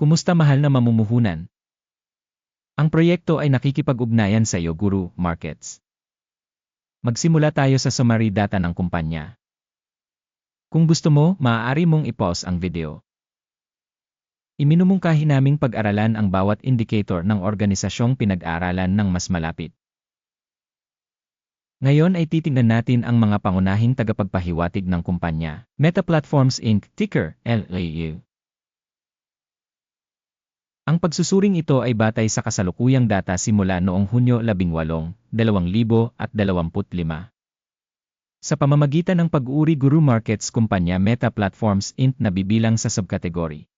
Kumusta mahal na mamumuhunan? Ang proyekto ay nakikipag-ugnayan sa iyo Guru Markets. Magsimula tayo sa summary data ng kumpanya. Kung gusto mo, maaari mong i-pause ang video. Iminumungkahi naming pag-aralan ang bawat indicator ng organisasyong pinag-aralan ng mas malapit. Ngayon ay titingnan natin ang mga pangunahing tagapagpahiwatig ng kumpanya. Meta Platforms Inc. Ticker, LAU. Ang pagsusuring ito ay batay sa kasalukuyang data simula noong Hunyo 18, 2025. Sa pamamagitan ng pag-uri Guru Markets kumpanya Meta Platforms Inc. na bibilang sa subkategory.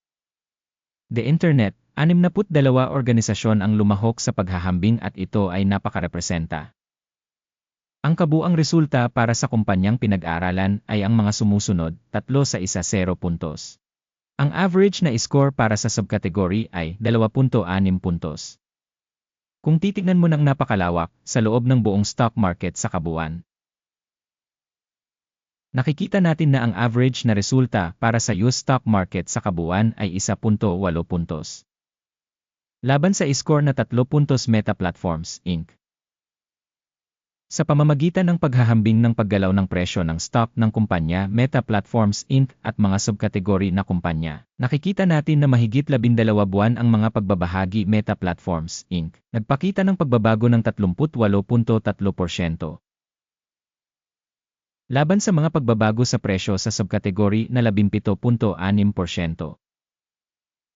The Internet, 62 organisasyon ang lumahok sa paghahambing at ito ay napakarepresenta. Ang kabuang resulta para sa kumpanyang pinag-aralan ay ang mga sumusunod, tatlo sa isa 0 puntos. Ang average na score para sa subcategory ay 2.6 puntos. Kung titignan mo ng napakalawak sa loob ng buong stock market sa kabuuan, nakikita natin na ang average na resulta para sa US stock market sa kabuuan ay 1.8 puntos. Laban sa score na 3 puntos Meta Platforms, Inc. Sa pamamagitan ng paghahambing ng paggalaw ng presyo ng stock ng kumpanya Meta Platforms Inc. at mga subkategory na kumpanya, nakikita natin na mahigit 12 buwan ang mga pagbabahagi Meta Platforms Inc. Nagpakita ng pagbabago ng 38.3%. Laban sa mga pagbabago sa presyo sa subkategory na 17.6%.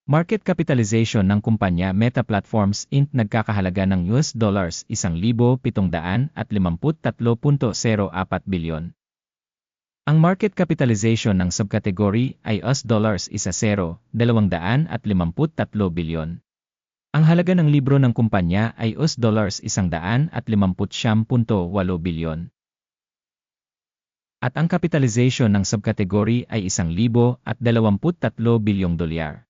Market capitalization ng kumpanya Meta Platforms Inc. nagkakahalaga ng US dollars 1,753.04 bilyon. Ang market capitalization ng subkategory ay US dollars 1,253 bilyon. Ang halaga ng libro ng kumpanya ay US dollars 150.8 bilyon. At ang capitalization ng subkategory ay 1,023 bilyong dolyar.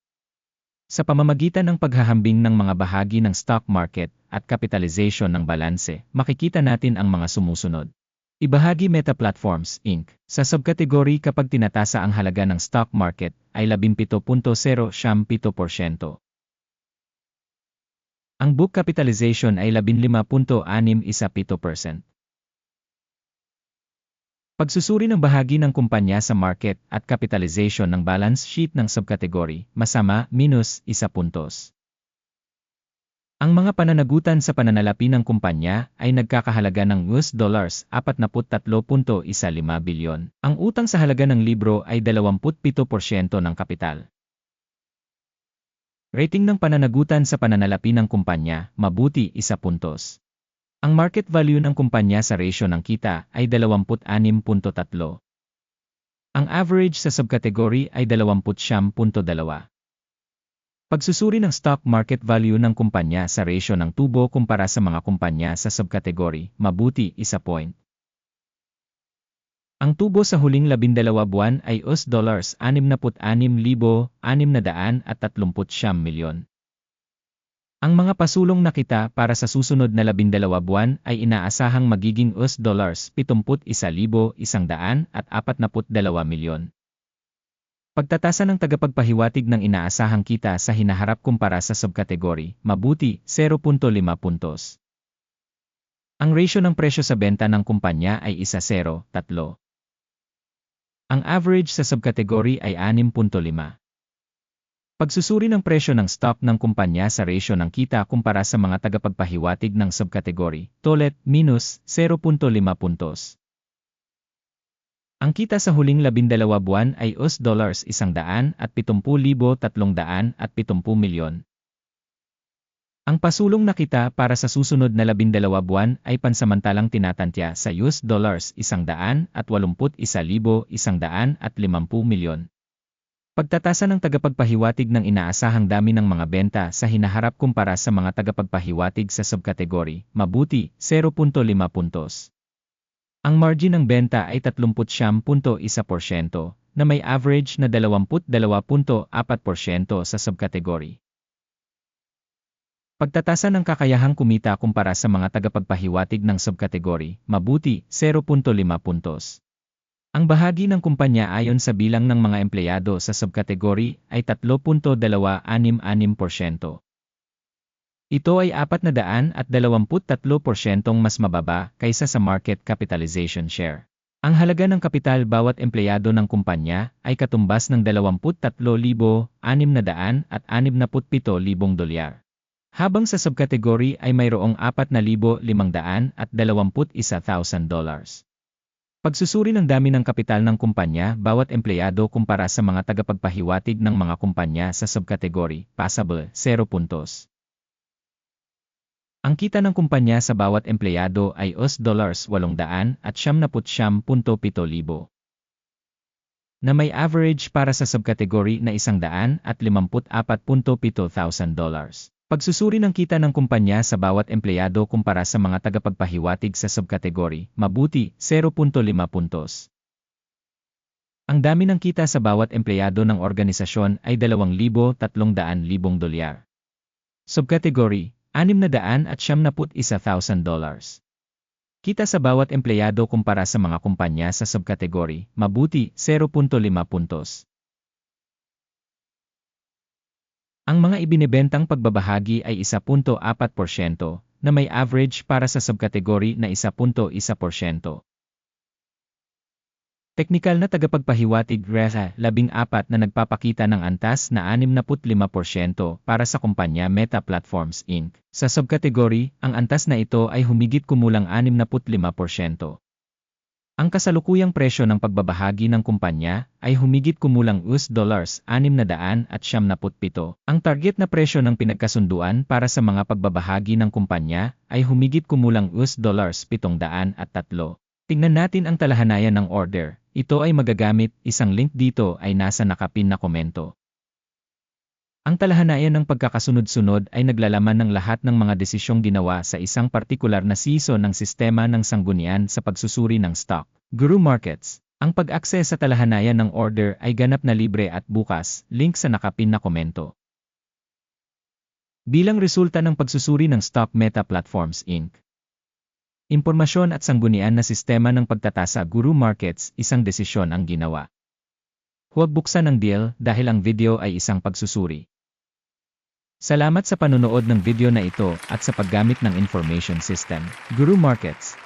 Sa pamamagitan ng paghahambing ng mga bahagi ng stock market at capitalization ng balanse, makikita natin ang mga sumusunod. Ibahagi Meta Platforms, Inc. Sa subkategory kapag tinatasa ang halaga ng stock market ay 17.07%. Ang book capitalization ay 15.61%. Pagsusuri ng bahagi ng kumpanya sa market at capitalization ng balance sheet ng subkategory, masama, minus, isa puntos. Ang mga pananagutan sa pananalapi ng kumpanya ay nagkakahalaga ng US dollars 43.15 bilyon. Ang utang sa halaga ng libro ay 27% ng kapital. Rating ng pananagutan sa pananalapi ng kumpanya, mabuti, isa puntos. Ang market value ng kumpanya sa ratio ng kita ay 26.3. Ang average sa subkategory ay 20.2. Pagsusuri ng stock market value ng kumpanya sa ratio ng tubo kumpara sa mga kumpanya sa subkategory, mabuti, isa point. Ang tubo sa huling 12 buwan ay US dollars 66,639 milyon. Ang mga pasulong na kita para sa susunod na labindalawa buwan ay inaasahang magiging US dollars 71,142 milyon. Pagtatasa ng tagapagpahiwatig ng inaasahang kita sa hinaharap kumpara sa subkategory, mabuti, 0.5 puntos. Ang ratio ng presyo sa benta ng kumpanya ay 1.0, 3. Ang average sa subkategory ay 6.5. Pagsusuri ng presyo ng stock ng kumpanya sa ratio ng kita kumpara sa mga tagapagpahiwatig ng subkategory, tolet, minus 0.5 puntos. Ang kita sa huling labindalawa buwan ay US dollars 170,370 milyon. Ang pasulong na kita para sa susunod na labindalawa buwan ay pansamantalang tinatantya sa US dollars 181,150 milyon. Pagtatasa ng tagapagpahiwatig ng inaasahang dami ng mga benta sa hinaharap kumpara sa mga tagapagpahiwatig sa subkategory, mabuti, 0.5 puntos. Ang margin ng benta ay 30.1% na may average na 22.4% sa subkategory. Pagtatasa ng kakayahang kumita kumpara sa mga tagapagpahiwatig ng subkategory, mabuti, 0.5 puntos. Ang bahagi ng kumpanya ayon sa bilang ng mga empleyado sa subkategory ay 3.266%. Ito ay 423% mas mababa kaysa sa market capitalization share. Ang halaga ng kapital bawat empleyado ng kumpanya ay katumbas ng 23,600 at 67,000 dolyar. Habang sa subkategory ay mayroong 4,500 at 21,000 dollars. Pagsusuri ng dami ng kapital ng kumpanya bawat empleyado kumpara sa mga tagapagpahiwatig ng mga kumpanya sa subkategory, passable, 0 puntos. Ang kita ng kumpanya sa bawat empleyado ay US dollars 800 at 79.7 libo na may average para sa subkategory na 100 at 54.7 thousand dollars. Pagsusuri ng kita ng kumpanya sa bawat empleyado kumpara sa mga tagapagpahiwatig sa subkategory, mabuti, 0.5 puntos. Ang dami ng kita sa bawat empleyado ng organisasyon ay 2,300,000 dolyar. Subkategory, 600 at 71,000 dollars. Kita sa bawat empleyado kumpara sa mga kumpanya sa subkategory, mabuti, 0.5 puntos. Ang mga ibinebentang pagbabahagi ay 1.4% na may average para sa subkategory na 1.1%. Teknikal na tagapagpahiwatig RESA 14 na nagpapakita ng antas na 65% para sa kumpanya Meta Platforms Inc. Sa subkategory, ang antas na ito ay humigit kumulang 65%. Ang kasalukuyang presyo ng pagbabahagi ng kumpanya ay humigit kumulang US dollars 600 at 77. Ang target na presyo ng pinagkasunduan para sa mga pagbabahagi ng kumpanya ay humigit kumulang US dollars 700 at 3. Tingnan natin ang talahanayan ng order. Ito ay magagamit, isang link dito ay nasa nakapin na komento. Ang talahanayan ng pagkakasunod-sunod ay naglalaman ng lahat ng mga desisyong ginawa sa isang partikular na season ng sistema ng sanggunian sa pagsusuri ng stock. Guru Markets Ang pag-access sa talahanayan ng order ay ganap na libre at bukas, link sa nakapin na komento. Bilang resulta ng pagsusuri ng Stock Meta Platforms Inc. Impormasyon at sanggunian na sistema ng pagtatasa Guru Markets, isang desisyon ang ginawa. Huwag buksan ang deal dahil ang video ay isang pagsusuri. Salamat sa panonood ng video na ito at sa paggamit ng information system, Guru Markets.